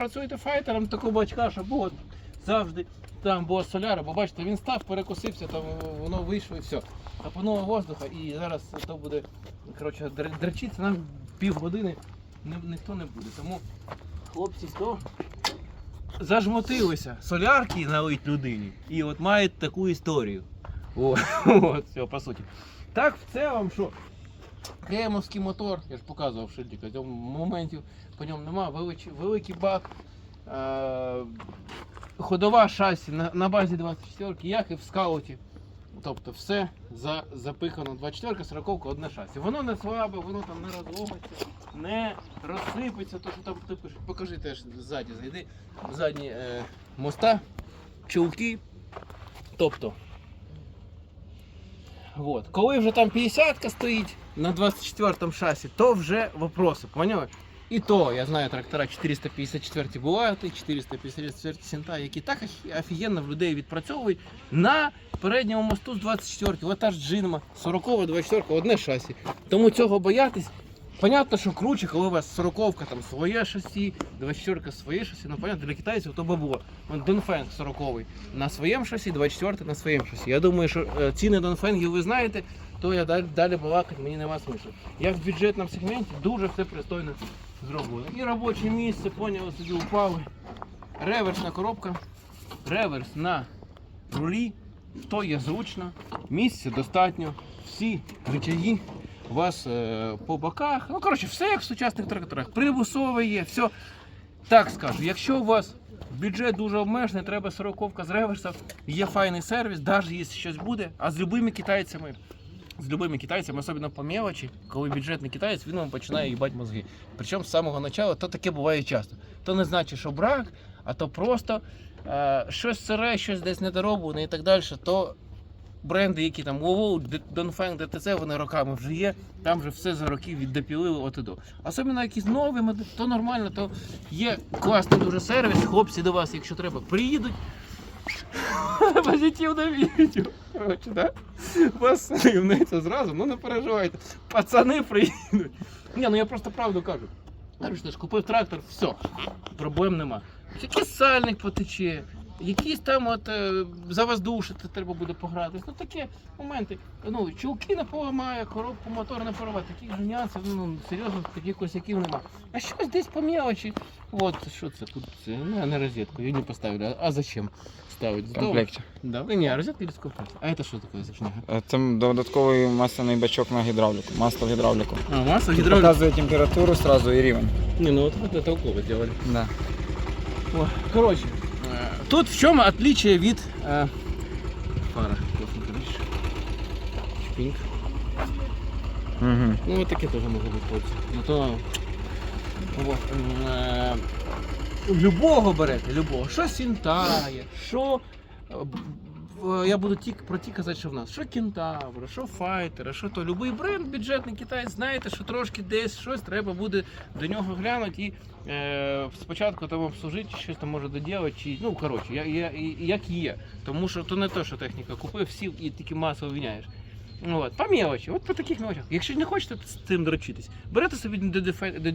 Працюєте файтером такого бачка, щоб от завжди там була соляра, бо бачите, він став, перекусився, там воно вийшло і все. Капануло воздуха і зараз то буде коротше, др- нам півгодини ні, ніхто не буде. Тому хлопці то зажмотилися. Солярки налить людині. І от мають таку історію. О, от, все, по суті. Так, в цілому, що Кремовський мотор, я ж показував шильдика, в цьому моменті по ньому нема, величий, великий бак. Е, ходова шасі на, на базі 24 як і в скауті. Тобто все за, запихано 24 40 одне шасі. Воно не слабе, воно там не розломиться, не розсипеться, то що там ти пишеш. Покажи теж ззаді, зайди. Задні е, моста, чулки. Тобто. Вот. Коли вже там 50-ка стоїть на 24 шасі, то вже вопроси, поняли? І то, я знаю, трактора 454 бувають, і 454 сінта, які так офігенно в людей відпрацьовують на передньому мосту з 24 Ось Ота ж джинма, 40-го, 24 одне шасі. Тому цього боятись. Понятно, що круче, коли у вас 40 там своє шасі, 24 своє шасі, ну понятно, для китайців то бабло. Вон Донфенг 40 на своєму шасі, 24 на своєму шасі. Я думаю, що е, ціни Донфенгів ви знаєте, то я далі, далі балакати мені нема смислу. Як в бюджетному сегменті дуже все пристойно зроблено. І робоче місце, поняли, собі упали. Реверсна коробка, реверс на рулі, то є зручно, місця достатньо, всі рычаги у вас е, по боках. Ну, коротше, все як в сучасних тракторах. Прибусове є, все. Так скажу, якщо у вас бюджет дуже обмежений, треба сороковка з реверсів, є файний сервіс, навіть якщо щось буде, а з любими китайцями. З любими китайцями, особливо по мелочі, коли бюджетний китаєць, він вам починає їбати мозги. Причому з самого початку, то таке буває часто. То не значить, що брак, а то просто е, щось сире, щось десь недороблене і так далі, то бренди, які там Вову, Донфенг, ДТЦ, вони роками вже є, там вже все за роки віддопілили от і до. Особливо якісь нові, то нормально, то є класний дуже сервіс, хлопці до вас, якщо треба, приїдуть. Позитивне відео. Коротше, да? Вас таємниця зразу, ну не переживайте. Пацани приїдуть. Ні, ну я просто правду кажу. Кажу, що ж купив трактор, все, проблем нема. Якийсь сальник потече, якісь там от е, завоздушити треба буде погратись. Ну такі моменти. Ну, чулки не поламає, коробку мотор не порває. Таких же нюансів, ну серйозно, таких косяків нема. А щось десь по мелочі. От що це тут? Це ну, не розетку, її не поставили. А зачем ставить? В комплекті. Да, ні, розетка без комплекта. А це що таке за шняга? Е, Це додатковий масляний бачок на гідравліку, масло в гідравліку. А, масло гидравлика. Показує температуру сразу і рівень. Не, ну вот это толково сделали. Да. О, э, тут в чому отличие від э, фара. Классно. Шпинг. Угу. Ну вот таке теж могут бути. Ну то е, любого берете, любого. Що сінтає, що. Я буду ті, про ті казати, що в нас. Що кентавра, що файтера, що то. Любий бренд, бюджетний китаєць, знаєте, що трошки десь щось треба буде до нього глянути і е, спочатку там обслужити, щось там може доділати, чи ну коротше, я, я, як є. Тому що то не те, що техніка купив, сів і тільки масово виняєш. От, по мелочі, от по таких мелочах. Якщо не хочете з цим дрочитись, берете собі до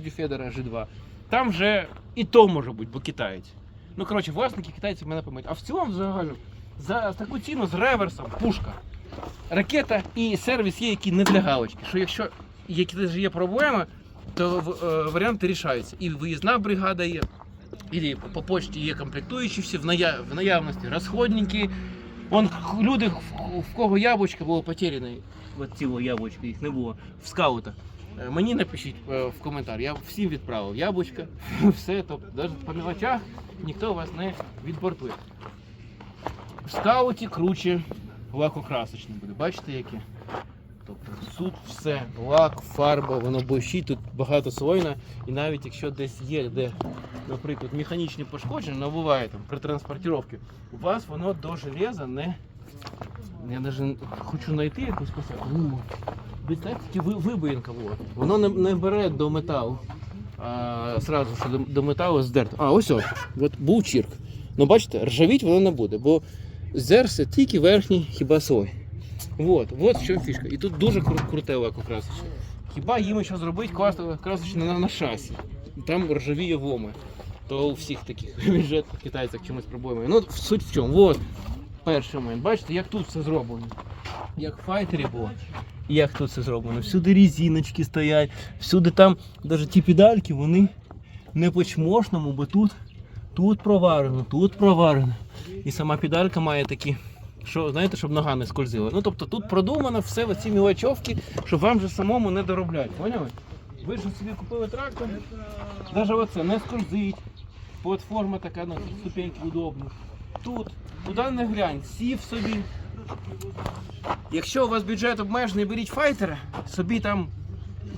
Федора G2. Там вже і то може бути, бо китаєць. Ну, коротше, власники китайці мене пам'ятають. А в цілому взагалі за таку ціну з реверсом, пушка, ракета і сервіс є, який не для галочки. Що якщо якісь є проблеми, то е, варіанти рішаються. І виїзна бригада є, і по почті є комплектуючі всі в, ная... в наявності розходники. Вон люди, в, кого яблучко було потеряне, от цілого яблучка їх не було в скаутах. Е, Мені напишіть е, в коментар, я всім відправив яблучка, все, тобто навіть по мелочах ніхто вас не відбортує. В скауті круче лакокрасочне буде. Бачите яке? Тобто тут все, лак, фарба, воно блищить, тут багато слойна. І навіть якщо десь є, де, наприклад, механічні пошкодження, ну буває там при транспортировці, у вас воно до железа не. Я навіть хочу знайти якусь косяку. Ну, ви знаєте, тільки вибоїнка була. Воно не, не бере до металу. А, сразу що до, до металу здерто. А, ось ось. От був чірк. Ну бачите, ржавіть воно не буде, бо зерся тільки верхній хіба слой. Вот, вот в чому фішка. І тут дуже кру- круте лакокрасочне. Хіба їм що зробити класне красочне на, на шасі. Там ржавіє воми. то у всіх таких бюджетних китайців чимось проблеми. Ну, суть в чому? От перший момент. Бачите, як тут все зроблено. Як в файтері було. Як тут все зроблено. Всюди різіночки стоять, всюди там, навіть ті педальки, вони не по-чмошному, бо тут, тут проварено, тут проварено. І сама педалька має такі, що, знаєте, щоб нога не скользила. Ну тобто тут продумано все оці мілочовки, щоб вам же самому не доробляти. Поняли? Ви ж собі купили трактор, навіть оце не скользить. Платформа така на ступеньки удобна. Тут, куди не глянь, сів собі. Якщо у вас бюджет обмежений, беріть файтера, собі там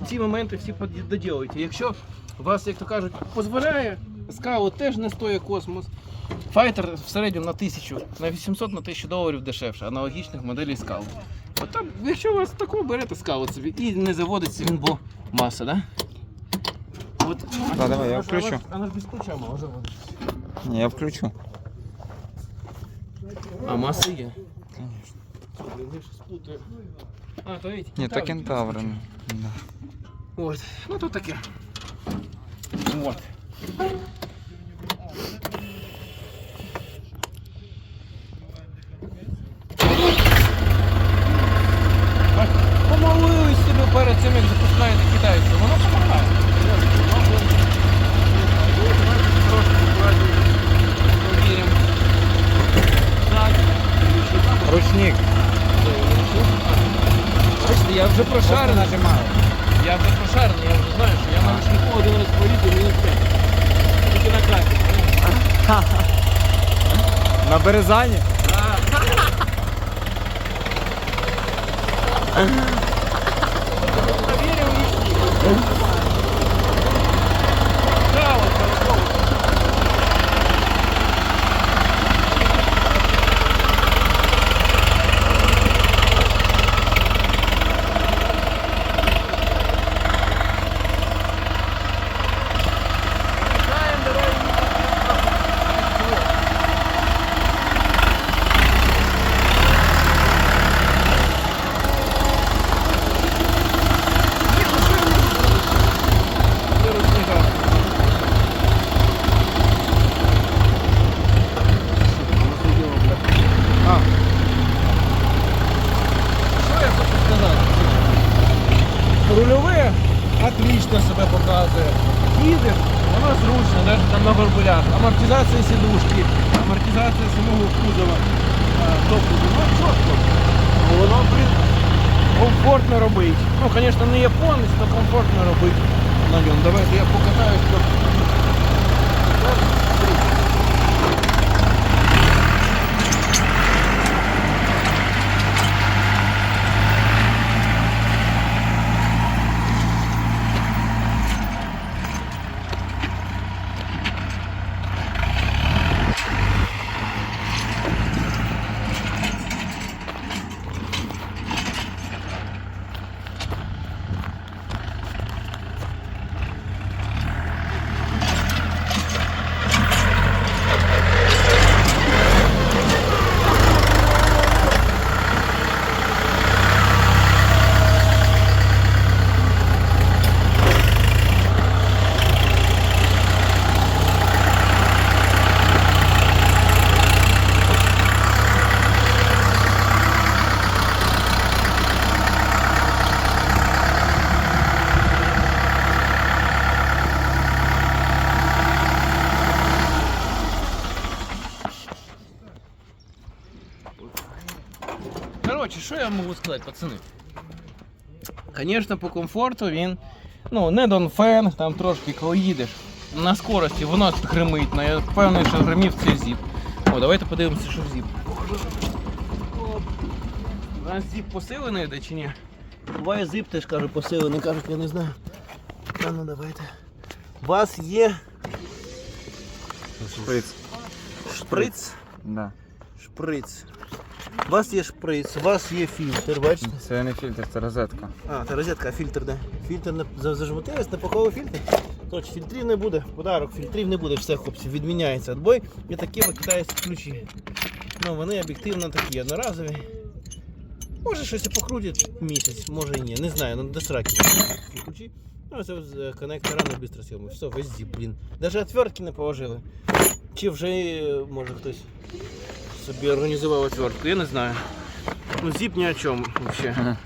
ці моменти всі доділуйте. Якщо вас, як то кажуть, дозволяє, скаут теж не стоїть космос. Файтер в середньому на 1000, на 800 на 1000 доларів дешевше, аналогічних моделей скаут. От там, якщо у вас такого берете скаут собі і не заводиться він, бо маса, да? От, Да, давай, я включу. Вона ж, без ключа може заводитися. Ні, я включу. А маса є. Блін, я щось плутаю. А, то эти Ні, то кентаври. кентаври. Да. От. Ну то таке. От. Бач, Помолились собі перед цим, як запускаєте китайців. Воно допомагає. Трошки покладемо. Повіримо. Ззаді. Ручник. Бачите, я вже прошарений. нажимаю. Я вже прошарений, я вже знаю, що я на ручнику один раз проїду мінус 5. Тільки на класі. На березані? Проверил и Да, вот, хорошо. Знаем, давай. До ручника. А, Що я хочу сказати? Рульове отлично себе показує. Їдеш, воно зручно, навіть там на горбулях. Амортизація сідушки, амортизація самого кузова. а, Тобто, ну чітко. Воно, блін, комфортно робить. Ну, звісно, не японець, але комфортно робить на ньому. Давайте я покатаюсь трохи. Коротше, що я можу сказати, пацани? Звісно, по комфорту він. Ну, не Донфен, там трошки коли їдеш. На скорості воно гримить, ну, я впевнений, що гримів цей зіп. О, давайте подивимося, що в зіп. У нас зіп посилений йде чи ні? Буває зіп теж каже посилений, кажуть, я не знаю. А ну давайте. У вас є шприц. шприц. Да. Шприц. У вас є шприц, у вас є фільтр, бачите? Це не фільтр, це розетка. А, це розетка, а фільтр де? Фільтр не за- зажмутилась, не паковий фільтр. Коротше, фільтрів не буде, подарок, фільтрів не буде, все, хлопці, відміняється відбой. І такі китайські ключі. Ну, вони об'єктивно такі одноразові. Може щось і покрутять місяць, може і ні. Не знаю, ну до сраки. Ключі. Ну, це з коннектора на бистро сьомий. Все, весь зіп, блін. Даже отвертки не положили. Чи вже, е, може, хтось собі організував отвертку, я не знаю. Ну, зіп ні о чому взагалі. Ага.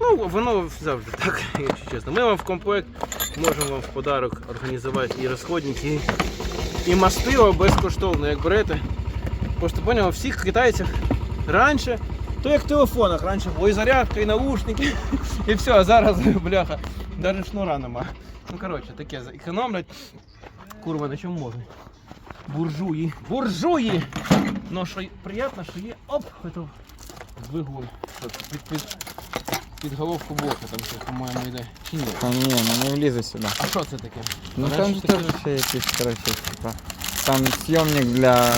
Ну, воно завжди так, якщо чесно. Ми вам в комплект можемо вам в подарок організувати і розходники, і мастило безкоштовно, як берете. Просто поняв, у всіх китайцях раніше, то як в телефонах, раніше було і зарядка, і наушники, і все, а зараз, бляха, навіть шнура нема. Ну коротше, таке економлять. Курва, на чому можна? Буржуї. Буржуї! Ну що приємно, що є оп, это двигун. Під, під, під головку бока там щось, по-моєму, йде. Чи ні? Та ні, ну не влізе сюди. А що це таке? Ну Раніше там же таке- теж ще якісь, коротше, типа. Там зйомник для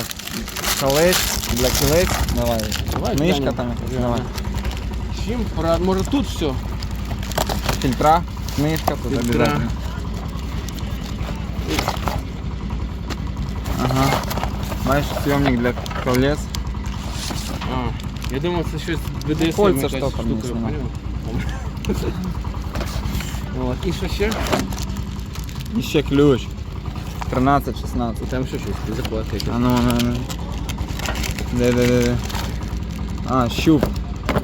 колець, для кілець. Давай. Давай, глянемо. там якась, Глянемо. давай. Чим пора? Може тут все? Фільтра, книжка тут Фільтра. обов'язково. Ага. Маєш зйомник для колець. А, я думав, це щось BDSM Кольця якась штука, знаю. поняв? От, і що ще? І ще ключ. 13-16. І там ще щось, закладка якась. А ну, ну, ну. Де, де, де, де. А, щуп.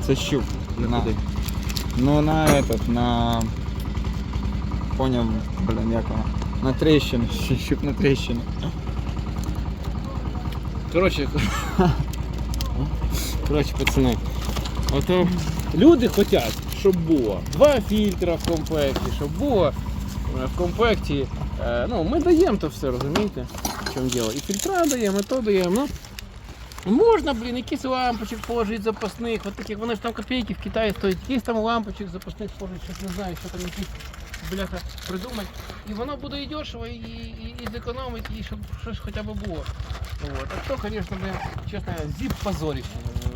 Це щуп. На куди? Ну на этот, на. Поняв, блин, як воно. На трещину. Щуп на трещину. Коротше, коротше, пацани. Ото люди хочуть, щоб було два фільтра в комплекті, щоб було е, в комплекті. е, Ну, ми даємо то все, розумієте? В чому діло? І фільтра даємо, і то даємо. Ну, можна, блін, якийсь лампочок положити запасних, от таких, вони ж там копійки в Китаї стоять, якийсь там лампочок запасних положити, щось не знаю, що там якісь бляха придумати. І воно буде і дешево, і, і, і зекономить, і щоб щось хоча б було. Вот. А то, блин, чесно, зіп позорище.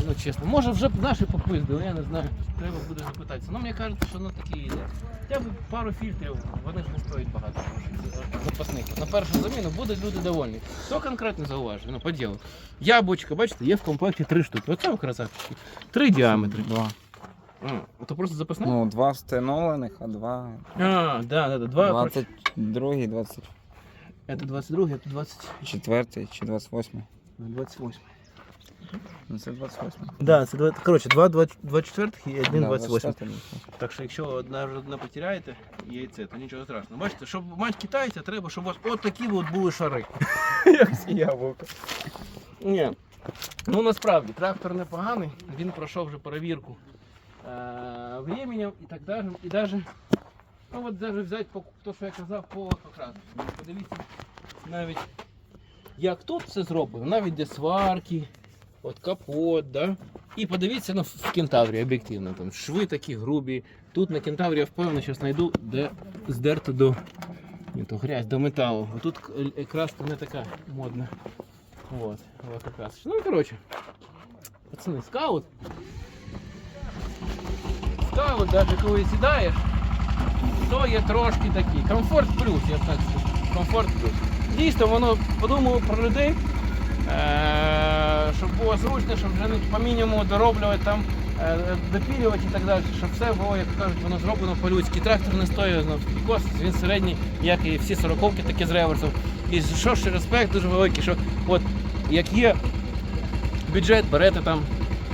Ну, чесно. Може вже б наші попиздили, я не знаю. Треба буде запитатися. Ну, мені кажуть, що ну такі йде. Хоча б пару фільтрів, вони ж не стоять багато. Запасних. На першу заміну будуть люди довольні. Хто конкретно зауважує? Ну, по ділу. Яблучко, бачите, є в комплекті три штуки. Оце красавчики. Три діаметри. Два. А, то просто запасне? Ну, два встановлених, а два. А, да, да, да. Два. 22 і Это 22, это 20... 24 чи 28. 28. Ну це 28. Да, це два, коротше, два 24 і один 28. Так що якщо одна одна потеряєте яйце, то нічого страшного. Бачите, щоб мати китайця, треба, щоб у вас от такі от були шари. Як всі яблука. Ні. Ну насправді трактор непоганий, він пройшов вже перевірку е- временем і так далі. І даже, ну от даже взяти по то, що я казав, по покрасу. Подивіться навіть як тут все зроблено, навіть де сварки, от капот, да? І подивіться ну, в кентаврі об'єктивно. Там шви такі грубі. Тут на кентаврі я впевнений, зараз знайду, де здерто до не то грязь, до металу. А тут к- е- краска не така модна. Вот, вот. Ну і коротше. Скаут. Скаут, навіть коли сідаєш, то є трошки такий. Комфорт плюс, я так скажу. Комфорт плюс. Дійсно, воно подумало про людей, е, щоб було зручно, щоб вже не по мінімуму дороблювати там, е, допілювати і так далі, щоб все було, як кажуть, воно зроблено по-людськи. Трактор не стоїть ну, косить, він середній, як і всі сороковки такі з реверсом. І що ще респект дуже великий, що от як є бюджет, берете там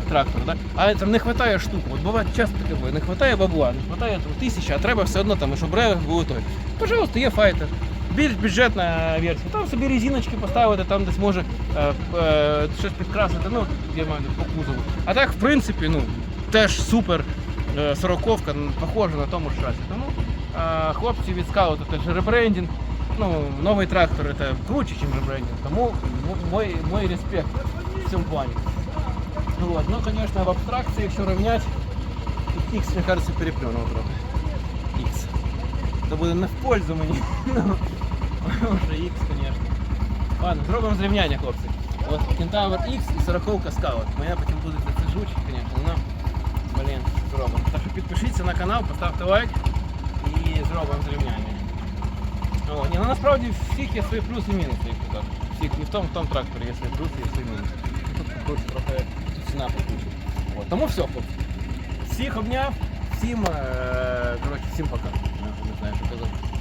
трактор, да? але там не вистачає штук. От буває часто таке буває, не вистачає бабла, не вистачає там, тисячі, а треба все одно там, щоб ревер був той. Пожалуйста, є файтер. Більш бюджетна версія. Там собі резиночки поставити, там десь може е, е, щось підкрасити, ну, я маю на увазі, по кузову. А так, в принципі, ну, теж супер е, сороковка, ну, похожа на тому ж часі. Тому е, хлопці від скаута теж ребрендинг. Ну, новий трактор це круче, ніж ребрендинг. Тому м- мой, мой респект в цьому плані. Ну, вот. ну, конечно, в абстракции, якщо рівнять, тут X, мне кажется, переплюнув трохи. X. Це буде не в пользу мені. Ну, Вже X, конечно. Ладно, зробимо зрівняння, хлопці. От Кентавр X і 40 Scout. Моя потім буде за це жучить, конечно, ну, блін, зробимо. Так що підпишіться на канал, поставте лайк і зробимо зрівняння. О, ні, ну насправді в всіх є свої плюси і мінуси, як то кажуть. Всіх, і в тому, в тому тракторі є свої плюси і свої мінуси. Тут покруче трохи покруче. От, тому все, хлопці. Всіх обняв, всім, е, коротше, всім пока. знаю, що казати.